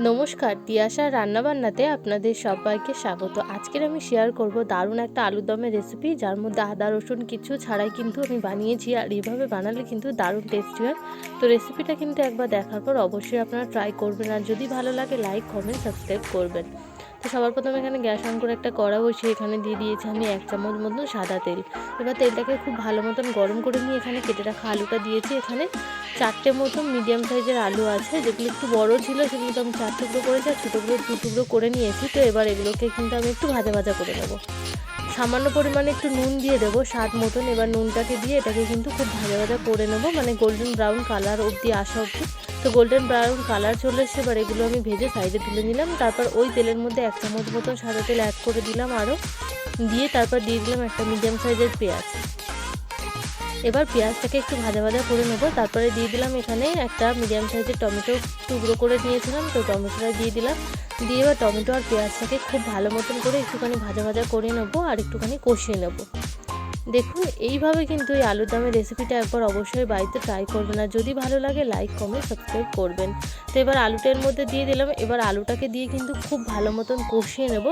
নমস্কার, তিয়াশা রান্নাবান্নাতে আপনাদের সবাইকে স্বাগত। আজকের আমি শেয়ার করব দারুণ একটা আলুর দমের রেসিপি যার মধ্যে আদা, রসুন কিছু ছাড়াই কিন্তু আমি বানিয়েছি আর এইভাবে বানালে কিন্তু দারুণ টেস্টি হয়। তো রেসিপিটা কিন্তু একবার দেখার পর অবশ্যই আপনারা ট্রাই করবেন আর যদি ভালো লাগে লাইক কমেন্ট সাবস্ক্রাইব করবেন। তো সবার প্রথমে এখানে গ্যাস অন করে একটা কড়া বসিয়ে এখানে দিয়ে দিয়েছি আমি এক চামচ মতন সাদা তেল। এবার তেলটাকে খুব ভালো মতন গরম করে নিয়ে এখানে কেটে রাখা আলুটা দিয়েছি এখানে। চারটে মতন মিডিয়াম সাইজের আলু আছে, যেগুলো একটু বড় ছিল সেগুলো তো আমি চার টুকরো করেছি, আর ছোটোগুলো দু টুকরো করে নিয়েছি। তো এবার এগুলোকে কিন্তু আমি একটু ভাজা ভাজা করে নেব। সামান্য পরিমাণে একটু নুন দিয়ে দেবো, স্বাদ মতন। এবার নুনটাকে দিয়ে এটাকে কিন্তু খুব ভাজা ভাজা করে নেব মানে গোল্ডেন ব্রাউন কালার অবধি আসা অবধি। তো গোল্ডেন ব্রাউন কালার চলে এসছে, এবার এগুলো আমি ভেজে সাইডে তুলে নিলাম। তারপর ওই তেলের মধ্যে এক চামচ মতন সাদা তেল অ্যাড করে দিলাম আরও। দিয়ে তারপর দিয়ে দিলাম একটা মিডিয়াম সাইজের পেঁয়াজ। এবার পেঁয়াজটাকে একটু ভাজা ভাজা করে নেব। তারপরে দিয়ে দিলাম এখানে একটা মিডিয়াম সাইজের টমেটো টুকরো করে নিয়েছিলাম, তো টমেটোটা দিয়ে দিলাম। দিয়ে এবার টমেটো আর পেঁয়াজটাকে খুব ভালো মতন করে একটুখানি ভাজা ভাজা করে নেব আর একটুখানি কষিয়ে নেব। দেখুন, এইভাবে কিন্তু এই আলুর দমের রেসিপিটা একবার অবশ্যই বাড়িতে ট্রাই করবেন। আর যদি ভালো লাগে লাইক কমেন্ট সাবস্ক্রাইব করবেন। তো এবার আলুটার মধ্যে দিয়ে দিলাম। এবার আলুটাকে দিয়ে কিন্তু খুব ভালো মতন কষিয়ে নেব।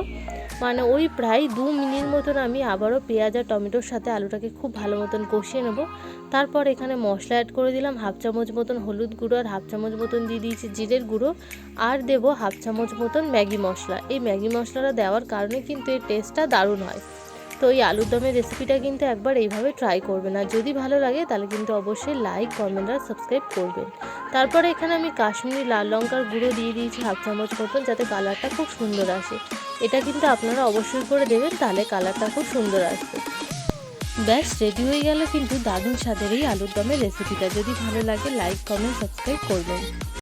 মানে ওই প্রায় দু মিনিট মতন আমি আবারও পেঁয়াজ আর টমেটোর সাথে আলুটাকে খুব ভালো মতন কষিয়ে নেব। তারপর এখানে মশলা অ্যাড করে দিলাম। হাফ চামচ মতন হলুদ গুঁড়ো আর হাফ চামচ মতন দিয়ে দিয়েছি জিরের গুঁড়ো। আর দেবো হাফ চামচ মতন ম্যাগি মশলা। এই ম্যাগি মশলাটা দেওয়ার কারণে কিন্তু এর টেস্টটা দারুণ হয়। তো এই আলুর দমের রেসিপিটা কিন্তু একবার এইভাবে ট্রাই করবেন। আর যদি ভালো লাগে, তাহলে কিন্তু অবশ্যই লাইক কমেন্ট আর সাবস্ক্রাইব করবেন। তারপরে এখানে আমি কাশ্মীরি লাল লঙ্কার গুঁড়ো দিয়ে দিয়েছি হাফ চামচ মতন, যাতে কালারটা খুব সুন্দর আসে। এটা কিন্তু আপনারা অবশ্যই করে দেবেন, তাহলে কালারটা খুব সুন্দর আসবে। ব্যাস রেডি হয়ে গেল কিন্তু দারুণ স্বাদের এই আলুর দমের রেসিপিটা যদি ভালো লাগে লাইক কমেন্ট সাবস্ক্রাইব করবেন।